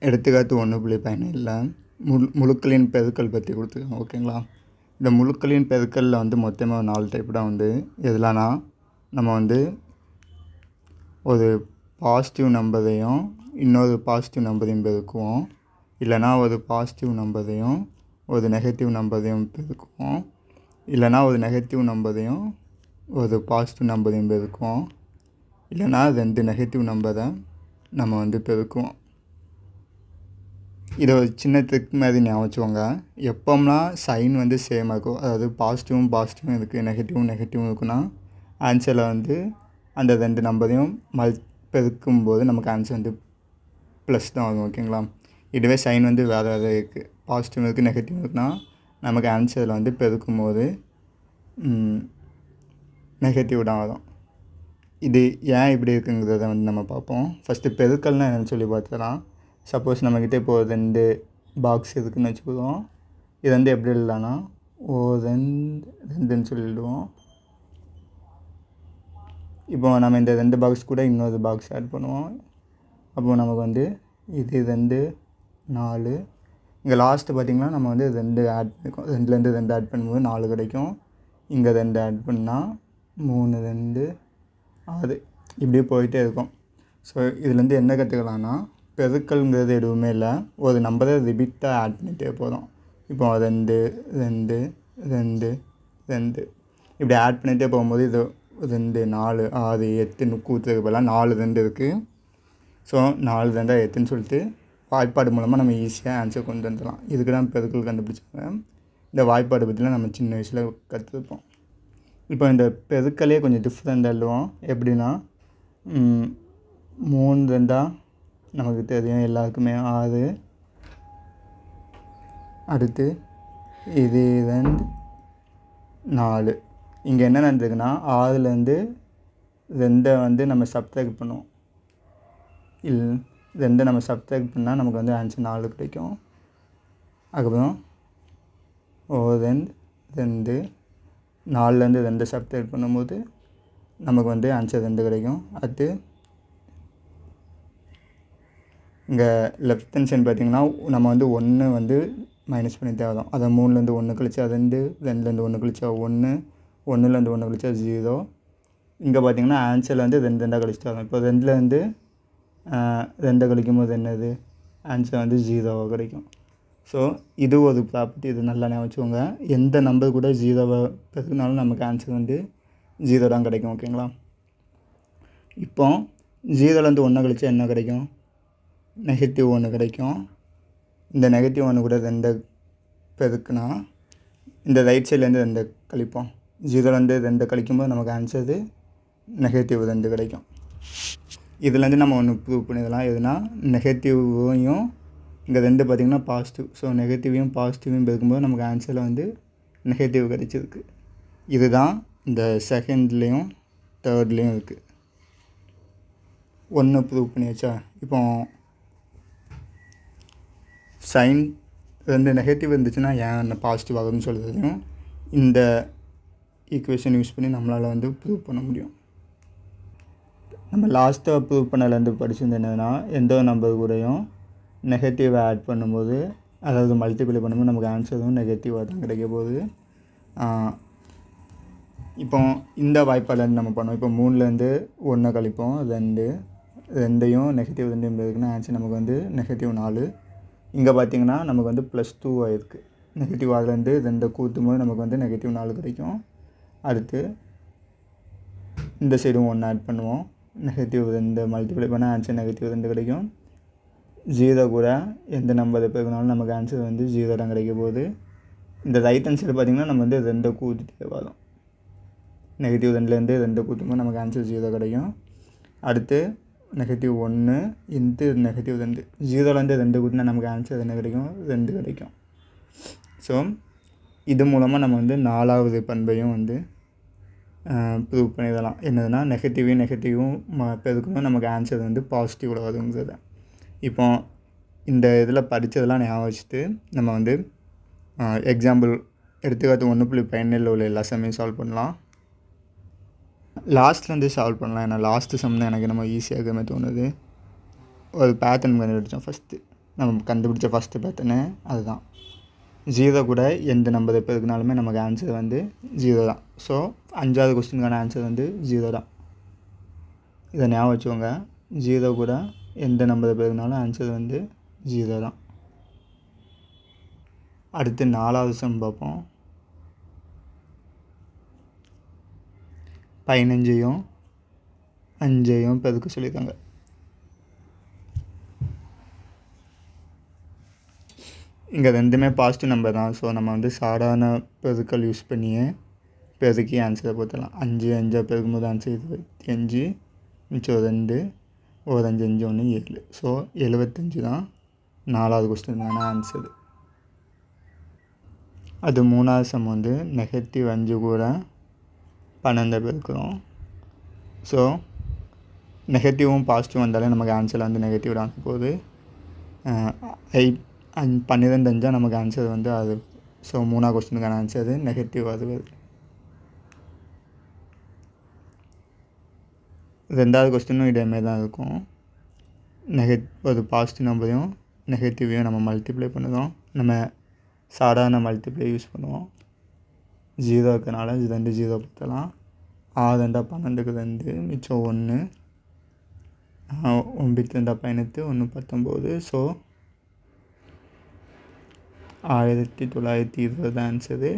எடுத்துக்காட்டு ஒன்று புள்ளி பதினேழில் முழு முழுக்களின் பெருக்கல் பற்றி கொடுத்துருக்கோம் ஓகேங்களா? இந்த முழுக்களின் பெருக்கலில் வந்து மொத்தமாக நாலு டைப் தான் வந்து. எதுலான்னா நம்ம வந்து ஒரு பாசிட்டிவ் நம்பரையும் இன்னொரு பாசிட்டிவ் நம்பரையும் பெருக்குவோம். இல்லைனா ஒரு பாசிட்டிவ் நம்பரையும் ஒரு நெகட்டிவ் நம்பரையும் பெருக்குவோம். இல்லைனா ஒரு நெகட்டிவ் நம்பரையும் ஒரு பாசிட்டிவ் நம்பரையும் பெருக்குவோம். இல்லைனா ரெண்டு நெகட்டிவ் நம்பரை நம்ம வந்து பெருக்குவோம். இதை ஒரு சின்ன ட்ரிக் மாதிரி ஞாபகம் வச்சுக்கோங்க. எப்போம்லாம் சைன் வந்து சேமாக இருக்கும். அதாவது பாசிட்டிவும் பாசிட்டிவும் இருக்குது நெகட்டிவும் நெகட்டிவும் இருக்குன்னா ஆன்சரில் வந்து அந்த ரெண்டு நம்பரையும் மல் பெருக்கும்போது நமக்கு ஆன்சர் வந்து ப்ளஸ் தான் வரும் ஓகேங்களா இதுவே சைன் வந்து வேறு வேறு இருக்குது பாசிட்டிவ் இருக்குது நெகட்டிவ் இருக்குன்னா நமக்கு ஆன்சரில் வந்து பெருக்கும்போது நெகட்டிவ் தான் வரும். இது ஏன் இப்படி இருக்குங்கிறத வந்து நம்ம பார்ப்போம். ஃபஸ்ட்டு பெருக்கல்னால் என்னென்னு சொல்லி பார்த்துக்கலாம் சப்போஸ் நம்மக்கிட்ட இப்போது ரெண்டு பாக்ஸ் இருக்குதுன்னு வச்சுக்குவோம் இது வந்து எப்படி எழுதலாம்னா ஓ ரெண்டு ரெண்டுன்னு சொல்லிடுவோம். இப்போ நம்ம இந்த ரெண்டு பாக்ஸ் கூட இன்னொரு பாக்ஸ் ஆட் பண்ணுவோம். அப்போது நமக்கு வந்து இது ரெண்டு நாலு. இங்கே லாஸ்ட்டு பார்த்திங்கன்னா நம்ம வந்து ரெண்டு ஆட் பண்ணிக்கோம் ரெண்டுலேருந்து ரெண்டு ஆட் பண்ணும்போது நாலு கிடைக்கும். இங்கே ரெண்டு ஆட் பண்ணால் மூணு ரெண்டு ஆறு. இப்படியே போயிட்டே இருக்கும். ஸோ இதுலேருந்து என்ன கற்றுக்கலான்னா பெருக்கல்ங்கிறது எதுவுமே இல்லை. ஒரு நம்பரை ரிபீட்டாக ஆட் பண்ணிகிட்டே போகிறோம் இப்போ ரெண்டு ரெண்டு ரெண்டு ரெண்டு. இப்படி ஆட் பண்ணிகிட்டே போகும்போது இது ரெண்டு நாலு ஆறு எட்டுன்னு கூத்துறதுக்கு பதிலாக நாலு ரெண்டு இருக்குது ஸோ நாலு ரெண்டாக எட்டுன்னு சொல்லிட்டு வாய்ப்பாடு மூலமாக நம்ம ஈஸியாக ஆன்சர் கொண்டு வந்துடலாம். இதுக்கு தான் பெருக்கல் கண்டுபிடிச்சாங்க. இந்த வாய்ப்பாடு பற்றிலாம் நம்ம சின்ன வயசில் கற்றுருப்போம் இப்போ இந்த பெருக்கலே கொஞ்சம் டிஃப்ரெண்ட் எழுதுவோம் எப்படின்னா மூணு ரெண்டாக நமக்கு தெரியும் எல்லாருக்குமே. ஆறு அடுத்து இது ரெண்டு நாலு. இங்கே என்ன நடந்திருக்குன்னா ஆறுலேருந்து ரெண்டை வந்து நம்ம சப்ட்ராக்ட் பண்ணுவோம். இல் ரெண்டை நம்ம சப்ட்ராக்ட் பண்ணால் நமக்கு வந்து ஆன்சர் நாலு கிடைக்கும். அதுக்கப்புறம் ஓ ரெண்டு ரெண்டு நாலுலேருந்து ரெண்டை சப்ட்ராக்ட் பண்ணும்போது நமக்கு வந்து ஆன்சர் ரெண்டு கிடைக்கும். அடுத்து இங்கே லெஃப்ட் ஹேண்ட் சைடு பார்த்திங்கன்னா நம்ம வந்து ஒன்று வந்து மைனஸ் பண்ணி தேவைதான். அதை மூணுலேருந்து ஒன்று கழிச்சா ரெண்டு ரெண்டுலேருந்து ஒன்று கழிச்சா ஒன்று ஒன்றுலேருந்து ஒன்று கழிச்சா ஜீரோ இங்கே பார்த்திங்கன்னா ஆன்சரில் வந்து ரெண்டு ரெண்டாக கழிச்சிட்டு வரோம் இப்போ ரெண்டுலேருந்து ரெண்டை கழிக்கும் போது என்னது? ஆன்சர் வந்து ஜீரோவாக கிடைக்கும். ஸோ இது ஒரு ப்ராப்பர்ட்டி இது நல்லா ஞாபகம் வச்சுக்கோங்க எந்த நம்பர் கூட ஜீரோவாக பெருக்கினாலும் நமக்கு ஆன்சர் வந்து ஜீரோ தான் கிடைக்கும் ஓகேங்களா இப்போ ஜீரோலேருந்து ஒன்றை கழிச்சா என்ன கிடைக்கும்? நெகட்டிவ் ஒன்று கிடைக்கும். இந்த நெகட்டிவ் ஒன்று கூட ரெண்டை பெருக்குனா இந்த ரைட் சைட்லேருந்து ரெண்டை கழிப்போம். ஜீரோலேருந்து ரெண்டை கழிக்கும்போது நமக்கு ஆன்சரு நெகட்டிவ் ரெண்டு கிடைக்கும். இதுலேருந்து நம்ம ஒன்று ப்ரூவ் பண்ணிடலாம். எதுனா நெகட்டிவையும் இங்கே ரெண்டு பார்த்திங்கன்னா பாசிட்டிவ் ஸோ நெகட்டிவையும் பாசிட்டிவையும் பெருக்கும்போது நமக்கு ஆன்சரில் வந்து நெகட்டிவ் கிடச்சிருக்கு. இதுதான் இந்த செகண்ட்லேயும் தேர்ட்லேயும் இருக்குது ஒன்று ப்ரூவ் பண்ணியாச்சா? இப்போ சைன் ரெண்டு நெகட்டிவ் இருந்துச்சுன்னா ஏன் பாசிட்டிவ் ஆகுதுன்னு சொல்கிறதையும் இந்த ஈக்குவேஷன் யூஸ் பண்ணி நம்மளால் வந்து ப்ரூவ் பண்ண முடியும். நம்ம லாஸ்ட்டாக ப்ரூவ் பண்ணலேருந்து படிச்சிருந்தது என்னென்னா எந்த ஒரு நம்பர் கூடயும் நெகட்டிவை ஆட் பண்ணும்போது அதாவது மல்டிப்ளை பண்ணும்போது நமக்கு ஆன்சரும் நெகட்டிவாக தான் கிடைக்க போகுது. இப்போ இந்த வாய்ப்பாலேருந்து நம்ம பண்ணோம் இப்போ மூணுலேருந்து ஒன்றை கழிப்போம். ரெண்டு ரெண்டையும் நெகட்டிவ் ரெண்டையும் இருக்குன்னா ஆன்சர் நமக்கு வந்து நெகட்டிவ் நாலு இங்கே பார்த்தீங்கன்னா நமக்கு வந்து ப்ளஸ் டூ ஆயிருக்கு. நெகட்டிவ் அதுலேருந்து ரெண்டை கூத்தும் போது நமக்கு வந்து நெகட்டிவ் நாலு கிடைக்கும். அடுத்து இந்த சைடும் ஒன்று ஆட் பண்ணுவோம். நெகட்டிவ் ரெண்டு மல்டிப்ளை பண்ணால் ஆன்சர் நெகட்டிவ் ரெண்டு கிடைக்கும். ஜீரோ கூட எந்த நம்பர் பெருக்கினாலும் நமக்கு ஆன்சர் வந்து ஜீரோ தான் கிடைக்க போகுது. இந்த ரைட் ஹேண்ட் சைடு பார்த்திங்கன்னா நம்ம வந்து ரெண்டை கூட்டிகிட்டே வரும் நெகட்டிவ் ரெண்டுலேருந்து ரெண்டை கூத்தும்போது நமக்கு ஆன்சர் ஜீரோ கிடைக்கும். அடுத்து நெகட்டிவ் ஒன்று இன்ட்டு நெகட்டிவ் ரெண்டு. ஜீரோலேருந்து ரெண்டு கூட்டினா நமக்கு ஆன்சர் என்ன கிடைக்கும்? ரெண்டு கிடைக்கும். ஸோ இது மூலமாக நம்ம வந்து நாலாவது பண்பையும் வந்து ப்ரூவ் பண்ணிடலாம். என்னதுன்னா நெகட்டிவையும் நெகட்டிவும் ம பெருக்கணும் நமக்கு ஆன்சர் வந்து பாசிட்டிவில் வருங்கிறத. இப்போ இந்த இதில் படித்ததெல்லாம் ஞாபகம் வச்சுட்டு நம்ம வந்து எக்ஸாம்பிள் எடுத்துக்காட்டு ஒன்று புள்ளி பதினேழில் உள்ள எல்லா சமையும் சால்வ் பண்ணலாம். லாஸ்ட்லேருந்து சால்வ் பண்ணலாம். ஏன்னா லாஸ்ட்டு சம் தான் எனக்கு நம்ம ஈஸியாக இருக்கிற மாதிரி தோணுது. ஒரு பேட்டர்ன் கண்டுபிடிச்சோம் ஃபஸ்ட்டு நம்ம கண்டுபிடிச்ச ஃபஸ்ட்டு பேட்டர்னு அதுதான். ஜீரோ கூட எந்த நம்பர் எப்போ இருக்குனாலுமே நமக்கு ஆன்சர் வந்து ஜீரோ தான். ஸோ அஞ்சாவது கொஸ்டினுக்கான ஆன்சர் வந்து ஜீரோ தான். இதை ஞாபகம் வச்சுக்கோங்க. ஜீரோ கூட எந்த நம்பர் எப்போ இருக்குனாலும் ஆன்சர் வந்து ஜீரோ தான். அடுத்து நாலாவது சம் பார்ப்போம். பதினஞ்சையும் அஞ்சையும் பெருக்க சொல்லியிருக்காங்க? இங்கே ரெண்டுமே பாசிட்டிவ் நம்பர் தான். ஸோ நம்ம வந்து சாதாரண பெருக்கள் யூஸ் பண்ணியே பெருக்கி ஆன்சரை போட்டுடலாம் அஞ்சு அஞ்சாக பெருக்கும்போது ஆன்சர் இருபத்தி அஞ்சு மிச்சம் ரெண்டு ஒரு அஞ்சு அஞ்சு ஒன்று ஏழு. ஸோ எழுபத்தஞ்சு தான் நாலாவது கொஸ்டினுக்கான ஆன்சர் அது மூணாவது சம் வந்து நெகட்டிவ் அஞ்சு கூட பன்னெண்டு பேர் இருக்கிறோம் ஸோ நெகட்டிவும் பாசிட்டிவ் வந்தாலே நமக்கு ஆன்சர் வந்து நெகட்டிவ் தான் போகுது. ஐ அஞ் பன்னிரெண்டு அஞ்சால் நமக்கு ஆன்சர் வந்து அது ஸோ மூணாவது கொஸ்டினுக்கான ஆன்சர் நெகட்டிவ் அது வருது. ரெண்டாவது கொஸ்டினும் இதேமாரி தான் இருக்கும். நெகட் ஒரு பாசிட்டிவ் நம்பரையும் நெகட்டிவையும் நம்ம மல்டிப்ளை பண்ணுறோம். நம்ம சாதாரண மல்டிப்ளை யூஸ் பண்ணுவோம் ஜீரோ இருக்கனால ரெண்டு ஜீரோ பத்தலாம் ஆறு ரெண்டா பன்னெண்டுக்கு ரெண்டு மிச்சம் ஒன்று. ஒம்பத்தி ரெண்டா பதினெட்டு ஒன்று பத்தொம்போது. ஸோ ஆயிரத்தி தொள்ளாயிரத்தி இருபது ஆன்சரு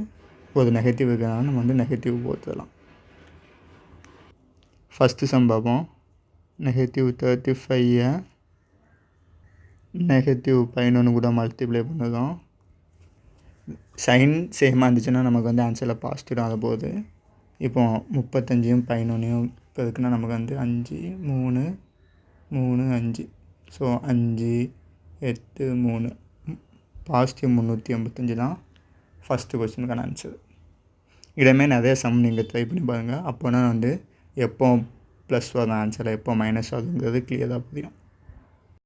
ஒரு நெகட்டிவ் இருக்கிறனால நம்ம வந்து நெகட்டிவ் போட்டுடலாம். ஃபஸ்ட்டு சம்பவம் நெகட்டிவ் தேர்ட்டி ஃபைவை நெகட்டிவ் பதினொன்று கூட மல்டிப்ளை பண்ணுறோம். சைன் சேமாக இருந்துச்சுன்னா நமக்கு வந்து ஆன்சரில் பாசிட்டிவ் ஆக போகுது. இப்போ முப்பத்தஞ்சையும் பதினொன்றையும் பெருக்குனா நமக்கு வந்து அஞ்சு மூணு மூணு அஞ்சு. ஸோ அஞ்சு எட்டு மூணு. பாசிட்டிவ் முந்நூற்றி ஐம்பத்தஞ்சு தான் ஃபஸ்ட்டு கொஸ்டினுக்கான ஆன்சர் இடமே நிறைய சம் நீங்கள் ட்ரை பண்ணி பாருங்கள் அப்போனா வந்து எப்போ ப்ளஸ் வரும் ஆன்சரில் எப்போ மைனஸ் வருங்கிறது கிளியராக புரியும்.